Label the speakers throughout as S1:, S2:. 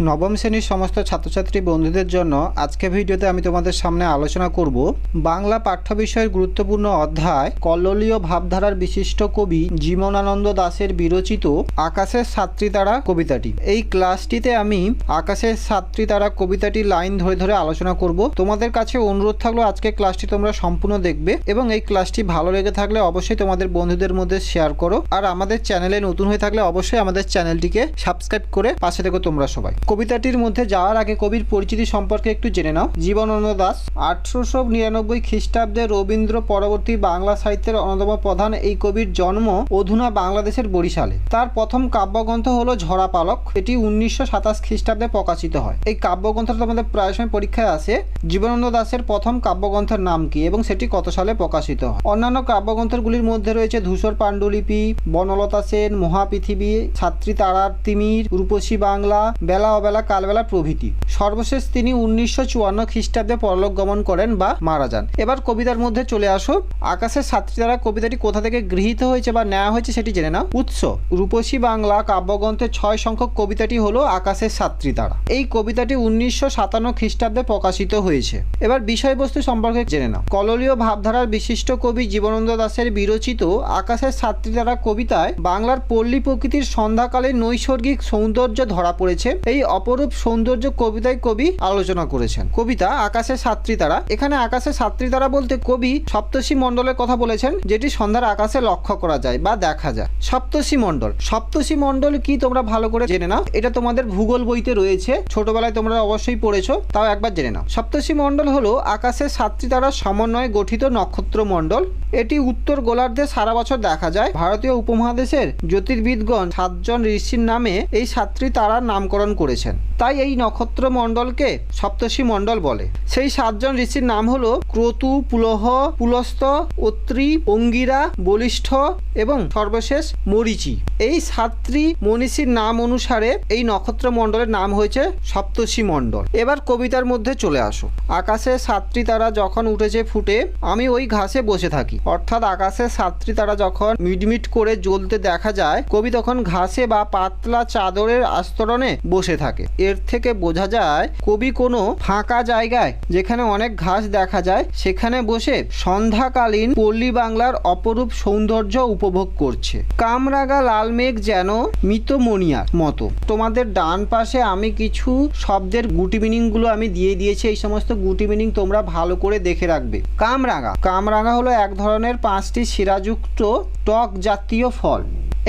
S1: নবম শ্রেণির সমস্ত ছাত্রছাত্রী বন্ধুদের জন্য আজকে ভিডিওতে আমি তোমাদের সামনে আলোচনা করব বাংলা পাঠ্য বিষয়ের গুরুত্বপূর্ণ অধ্যায় কল্লোলীয় ভাবধারার বিশিষ্ট কবি জীবনানন্দ দাশের বিরচিত আকাশের সাত্রী তারা কবিতাটি। এই ক্লাসটিতে আমি আকাশের সাত্রী তারা কবিতাটি লাইন ধরে ধরে আলোচনা করব। তোমাদের কাছে অনুরোধ থাকল আজকে ক্লাসটি তোমরা সম্পূর্ণ দেখবে এবং এই ক্লাসটি ভালো লেগে থাকলে অবশ্যই তোমাদের বন্ধুদের মধ্যে শেয়ার করো। আর আমাদের চ্যানেলে নতুন হয়ে থাকলে অবশ্যই আমাদের চ্যানেলটিকে সাবস্ক্রাইব করে পাশে থেকো তোমরা সবাই। কবিতাটির মধ্যে যাওয়ার আগে কবির পরিচিতি সম্পর্কে একটু জেনে নাও। জীবনানন্দ দাস আঠারোশো নিরানব্বই খ্রিস্টাব্দে রবীন্দ্র পরবর্তী বাংলা সাহিত্যের অন্যতম প্রধান এই কবির জন্ম অধুনা বাংলাদেশের বরিশালে। তার প্রথম কাব্যগ্রন্থ হলো ঝরা পালক। এটি উনিশশো সাতাশ খ্রিস্টাব্দে প্রকাশিত হয়। এই কাব্যগ্রন্থটা তোমাদের প্রায় সময় পরীক্ষায় আসে জীবনানন্দ দাসের প্রথম কাব্যগ্রন্থের নাম কি এবং সেটি কত সালে প্রকাশিত হয়? অন্যান্য কাব্যগ্রন্থগুলির মধ্যে রয়েছে ধূসর পাণ্ডুলিপি, বনলতা সেন, মহাপৃথিবী, ছাত্রী তারার তিমির, রূপসী বাংলা, বেলা অবেলা কালবেলা প্রভৃতি। সর্বশেষ তিনি উনিশশো চুয়ান্ন খ্রিস্টাব্দে পরলোক গমন করেন বা মারা যান। এবার কবিতার মধ্যে চলে আসো। আকাশের ছাত্রী তারা, কবিতাটি কোথা থেকে গৃহীত হয়েছে বা নেওয়া হয়েছে সেটি জেনে নাও। উৎস, রূপসী বাংলা, কাব্যগ্রন্থের ছয় সংখ্যক কবিতাটি হলো আকাশের ছাত্রী তারা। এই কবিতাটি উনিশশো সাতান্ন খ্রিস্টাব্দে প্রকাশিত হয়েছে। এবার বিষয়বস্তু সম্পর্কে জেনে নাও। কললীয় ভাবধারার বিশিষ্ট কবি জীবনানন্দ দাশের বিরচিত আকাশের ছাত্রী তারা কবিতায় বাংলার পল্লী প্রকৃতির সন্ধ্যাকালে নৈসর্গিক সৌন্দর্য ধরা পড়েছে। এই অপরূপ সৌন্দর্য কবিতায় কবি আলোচনা করেছেন। কবিতা আকাশের ছাত্রী তারা। এখানে আকাশের ছাত্রী তারা বলতে কবি সপ্তর্ষি মণ্ডলের কথা বলেছেন, যেটি সন্ধ্যার আকাশে লক্ষ্য করা যায় বা দেখা যায়। সপ্তর্ষি মণ্ডল। সপ্তর্ষি মণ্ডল কি তোমরা ভালো করে জেনে নাও? এটা তোমাদের ভূগোল বইতে রয়েছে। ছোটবেলায় তোমরা অবশ্যই পড়েছো, তাও একবার জেনে নাও। সপ্তর্ষি মণ্ডল হলো আকাশের সাতটি তারা সমন্বয়ে গঠিত নক্ষত্র মণ্ডল। এটি উত্তর গোলার্ধে সারা বছর দেখা যায়। ভারতীয় উপমহাদেশের জ্যোতির্বিদগণ সাতজন ঋষির নামে এই সাতটি তারার নামকরণ করেছেন। তাই এই নক্ষত্র মণ্ডলকে সপ্তর্ষি মণ্ডল বলে। সেই সাতজন ঋষির নাম হলো ক্রতু, পুলহ, পুলস্ত, অত্রি, অঙ্গিরা, বলিষ্ঠ এবং সর্বশেষ মরিচি। এই সাতটি মনীষীর নাম অনুসারে এই নক্ষত্র মণ্ডলের নাম হয়েছে সপ্তর্ষি মণ্ডল। এবার কবিতার মধ্যে চলে আসো। আকাশে সাতটি তারা যখন উঠেছে ফুটে, আমি ওই ঘাসে বসে থাকি। অর্থাৎ আকাশে সাতটি তারা যখন মিটমিট করে জ্বলতে দেখা যায়, কবি তখন ঘাসে বা পাতলা চাদরের আস্তরণে বসে থাকে। এর থেকে বোঝা যায়, কবি কোনো ফাঁকা জায়গায় যেখানে অনেক ঘাস দেখা যায়, সেখানে বসে সন্ধ্যাকালীন পল্লী বাংলার অপরূপ সৌন্দর্য উপভোগ করছে। কামরাগা লাল মেঘ যেন মিতমনিয়ার মতো। তোমাদের ডান পাশে আমি কিছু শব্দের গুটি মিনিংগুলো আমি দিয়ে দিয়েছি। এই সমস্ত গুটি মিনিং তোমরা ভালো করে দেখে রাখবে। কামরাঙা। কামরাঙা হলো এক ধরনের পাঁচটি শিরাযুক্ত টক জাতীয় ফল।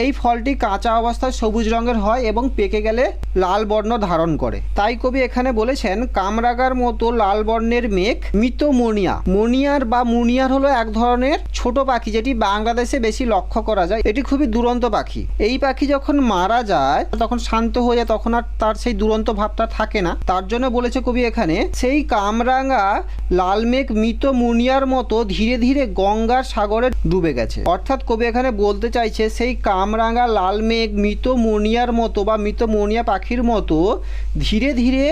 S1: এই ফলটি কাঁচা অবস্থায় সবুজ রঙের হয় এবং পেকে গেলে লাল বর্ণ ধারণ করে। তাই কবি এখানে বলেছেন, কামরাগার মতো লাল বর্ণের মেঘ মিতোমোনিয়া মনিয়ার বা মুনিয়ার হলো এক ধরনের ছোট পাখি যেটি বাংলাদেশে বেশি লক্ষ্য করা যায়। এটি খুবই দুরন্ত পাখি। এই পাখি যখন মারা যায়, তখন শান্ত হয়ে যায় তখন আর তার সেই দুরন্ত ভাবটা থাকে না। তার জন্য বলেছে কবি এখানে, সেই কামরাঙা লাল মেঘ মৃত মুনিয়ার মতো ধীরে ধীরে গঙ্গার সাগরে ডুবে গেছে। অর্থাৎ কবি এখানে বলতে চাইছে, সেই কামরাঙা লাল মেঘ মৃত মনিয়ার মতো বা মৃত মনিয়া পাখির মতো ধীরে ধীরে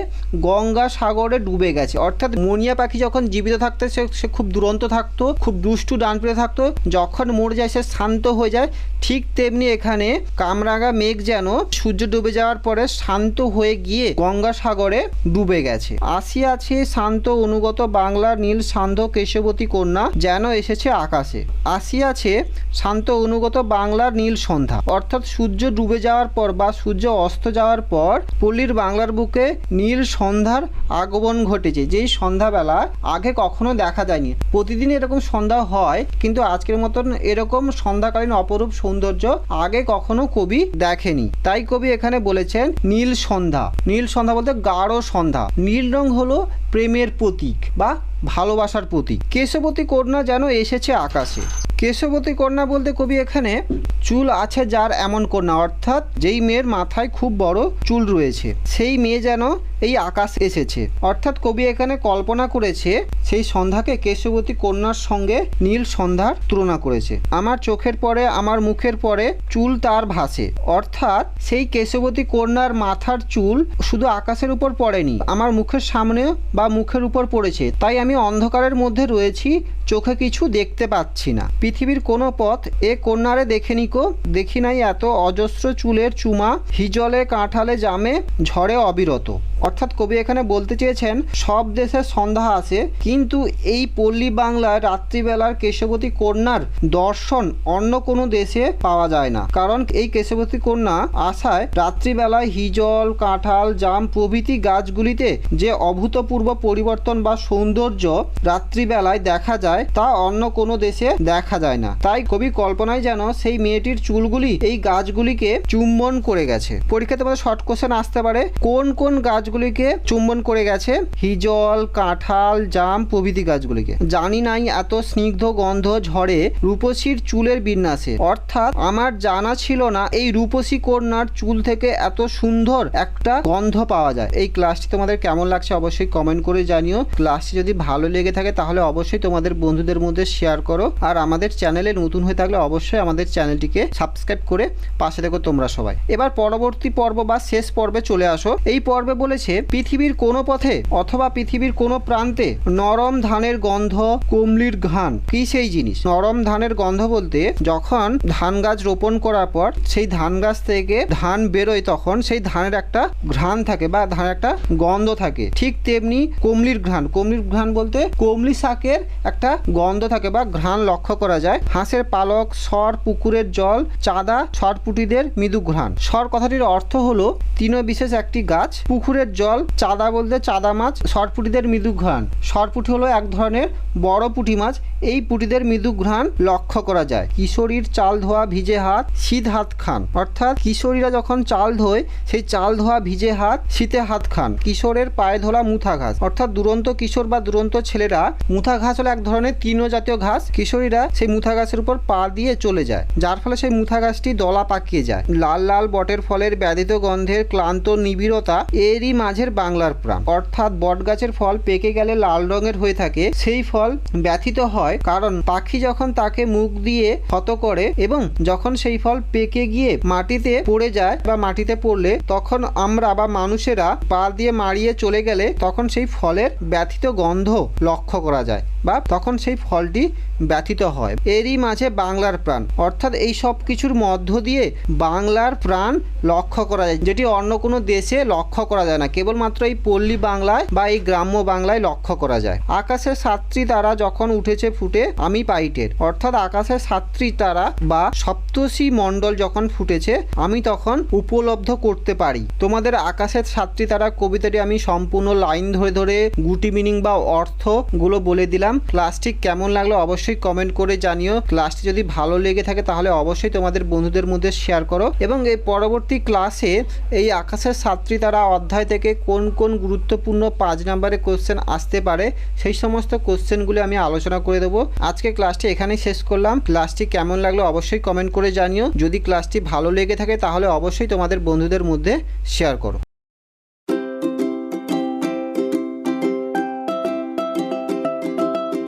S1: গঙ্গা সাগরে ডুবে গেছে। অর্থাৎ মনিয়া পাখি যখন জীবিত থাকতো, সে সে খুব দুরন্ত থাকতো, খুব দুষ্টু ডান পেয়ে থাকতো। যখন মরে যায়, সে শান্ত হয়ে যায়। ঠিক তেমনি এখানে কামরাঙা মেঘ যেন সূর্য ডুবে যাওয়ার পরে শান্ত হয়ে গিয়ে গঙ্গা সাগরে ডুবে গেছে। আসি আসিয়াছে শান্ত অনুগত বাংলার নীল সান্ধ্য কেশবতী কন্যা যেন এসেছে আকাশে। আসিয়াছে শান্ত অনুগত বাংলার নীল সন্ধ্যা। অর্থাৎ সূর্য ডুবে যাওয়ার পর বা সূর্য অস্ত যাওয়ার পর পল্লীর বাংলার বুকে নীল সন্ধ্যার আগমন ঘটেছে। যেই সন্ধ্যাবেলা আগে কখনো দেখা যায়নি। প্রতিদিন এরকম সন্ধ্যা হয়, কিন্তু আজকের মতন এরকম সন্ধ্যাকালীন অপরূপ সৌন্দর্য আগে কখনো কবি দেখেনি। তাই কবি এখানে বলেছেন নীল সন্ধ্যা। নীল সন্ধ্যা বলতে গাঢ় সন্ধ্যা। নীল রং হলো প্রেমের প্রতীক বা ভালোবাসার প্রতীক। কেশবতী কন্যা যেন এসেছে আকাশে। কেশবতী কন্যা বলতে কবি এখানে চুল আছে যার এমন কন্যা, অর্থাৎ যেই মেয়ের মাথায় খুব বড় চুল রয়েছে, সেই মেয়ে যেন এই আকাশ এসেছে। অর্থাৎ কবি এখানে কল্পনা করেছে, সেই সন্ধ্যাকে কেশবতী কন্যার সঙ্গে নীল সন্ধ্যার তুলনা করেছে। আমার চোখের পরে, আমার মুখের পরে চুল তার ভাসে। অর্থাৎ সেই কেশবতী কন্যার মাথার চুল শুধু আকাশের উপর পড়েনি, আমার মুখের সামনে বা মুখের উপর পড়েছে। তাই আমি অন্ধকারের মধ্যে রয়েছি চোখে কিছু দেখতে পাচ্ছি না। পৃথিবীর কোনো পথ এ কন্যারে দেখে নিকো দেখি নাই এত অজস্র চুলের চুমা, হিজলে কাঁঠালে জামে, ঝড়ে অবিরত। অর্থাৎ কবি এখানে বলতে চেয়েছেন, সব দেশের সন্ধ্যা আছে, কিন্তু এই পল্লী বাংলার রাত্রিবেলার কেশবতী কন্যার দর্শন অন্য কোনো দেশে পাওয়া যায় না। কারণ এই কেশবতী কন্যা আশায় রাত্রিবেলায় হিজল, কাঁঠাল, জাম প্রভৃতি গাছগুলিতে যে অভূতপূর্ব পরিবর্তন বা সৌন্দর্য রাত্রিবেলায় দেখা যায়, তা অন্য কোনো দেশে দেখা যায় না। তাই কবি কল্পনায় যেন সেই মেয়েটির চুলগুলি এই গাছগুলিকে চুম্বন করে গেছে। পরীক্ষাতে তোমাদের শর্ট কোশ্চেন আসতে পারে, কোন কোন গাছগুলিকে চুম্বন করে গেছে। হিজল, কাঁঠাল, জাম প্রভৃতি গাছগুলিকে। জানি নাই এত স্নিগ্ধ গন্ধ ঝড়ে রূপসীর চুলের বিন্যাসে। অর্থাৎ আমার জানা ছিল না এই রূপসী কন্যার চুল থেকে এত সুন্দর একটা গন্ধ পাওয়া যায়। এই ক্লাসটি তোমাদের কেমন লাগছে অবশ্যই কমেন্ট করে জানিও। ক্লাসটি যদি ভালো লেগে থাকে তাহলে অবশ্যই তোমাদের বন্ধুদের মধ্যে শেয়ার করো। আর আমাদের চ্যানেলে নতুন হয়ে থাকলে অবশ্যই আমাদের চ্যানেলটিকে সাবস্ক্রাইব করে পাশে দেখো তোমরা সবাই। এবার পরবর্তী পর্ব বা শেষ পর্বে চলে আসো। এই পর্বে বলেছে পৃথিবীর কোনো পথে অথবা পৃথিবীর কোনো প্রান্তে নরম ধানের গন্ধ, কুমলির ঘ্রাণ, কি সেই জিনিস? নরম ধানের গন্ধ বলতে যখন ধান গাছ রোপণ করার পর সেই ধান গাছ থেকে ধান বেরোয় তখন সেই ধানের একটা ঘ্রাণ থাকে বা ধানের একটা গন্ধ থাকে। ঠিক তেমনি কমলির ঘ্রাণ কমলির ঘ্রাণ বলতে কমলি শাকের একটা গন্ধ থাকে বা ঘ্রাণ লক্ষ্য করা যায়। হাঁসের পালক, সর, পুকুরের জল, চাঁদা, সরপুটিদের মৃদু ঘ্রাণ। সর কথাটির অর্থ হলো তৃণ বিশেষ একটি গাছ পুকুরের জল, চাঁদা বলতে চাঁদা মাছ, সরপুটিদের মৃদু ঘ্রাণ। সরপুটি হলো এক ধরনের বড় পুঁটি মাছ এই পুঁটিদের মৃদু ঘ্রাণ লক্ষ্য করা যায়। কিশোরীর চাল ধোয়া ভিজে হাত, শীত হাত খান। অর্থাৎ কিশোরীরা যখন চাল ধোয়, সেই চাল ধোয়া ভিজে হাত, শীতে হাত খান। কিশোরের পায়ে ধোলা মুথা ঘাস। অর্থাৎ দুরন্ত কিশোর বা দুরন্ত ছেলেরা, মুথা ঘাস হলো এক ধরনের তৃণ জাতীয় ঘাস। কিশোরীরা সেই মুথা ঘাসের উপর পা দিয়ে চলে যায়। যার ফলে সেই মুথা গাছটি দলা পাকিয়ে যায়। লাল লাল বটের ফলের ব্যাধিত গন্ধের ক্লান্ত নিবিড়তা এরই মাঝের বাংলার প্রাণ। অর্থাৎ বট গাছের ফল পেকে গেলে লাল রঙের হয়ে থাকে। সেই ফল ব্যথিত হয় কারণ পাখি যখন তাকে মুখ দিয়ে ক্ষত করে এবং যখন সেই ফল পেকে গিয়ে মাটিতে পড়ে যায় বা মাটিতে পড়লে তখন আমরা বা মানুষেরা পা দিয়ে মারিয়ে চলে গেলে তখন সেই ফলের ব্যথিত গন্ধ লক্ষ্য করা যায়। বা তখন সেই ফলটি ব্যথিত হয়। এরই মাঝে বাংলার প্রাণ। অর্থাৎ এই সব কিছুর মধ্য দিয়ে বাংলার প্রাণ লক্ষ্য করা যায়, যেটি অন্য কোনো দেশে লক্ষ্য করা যায় না। কেবলমাত্র এই পল্লী বাংলায় বা এই গ্রাম্য বাংলায় লক্ষ্য করা যায়। আকাশের সাতটি তারা যখন উঠেছে ফুটে, আমি পাইটের। অর্থাৎ আকাশের সাতটি তারা বা সপ্তর্ষি মণ্ডল যখন ফুটেছে, আমি তখন উপলব্ধ করতে পারি। তোমাদের আকাশের সাতটি তারা কবিতাটি আমি সম্পূর্ণ লাইন ধরে ধরে গুটি মিনিং বা অর্থগুলো বলে দিলাম। ক্লাসটি কেমন লাগল অবশ্যই কমেন্ট করে জানিও। ক্লাসটি যদি ভালো লেগে থাকে তাহলে অবশ্যই তোমাদের বন্ধুদের মধ্যে শেয়ার করো। এবং এই পরবর্তী ক্লাসে এই আকাশের সাতটি তারা অধ্যায় থেকে কোন কোন গুরুত্বপূর্ণ পাঁচ নম্বরের কোশ্চেন আসতে পারে, সেই সমস্ত কোশ্চেনগুলি আমি আলোচনা করে দেবো। আজকে ক্লাসটি এখানেই শেষ করলাম। ক্লাসটি কেমন লাগল অবশ্যই কমেন্ট করে জানিও। যদি ক্লাসটি ভালো লেগে থাকে তাহলে অবশ্যই তোমাদের বন্ধুদের মধ্যে শেয়ার করো।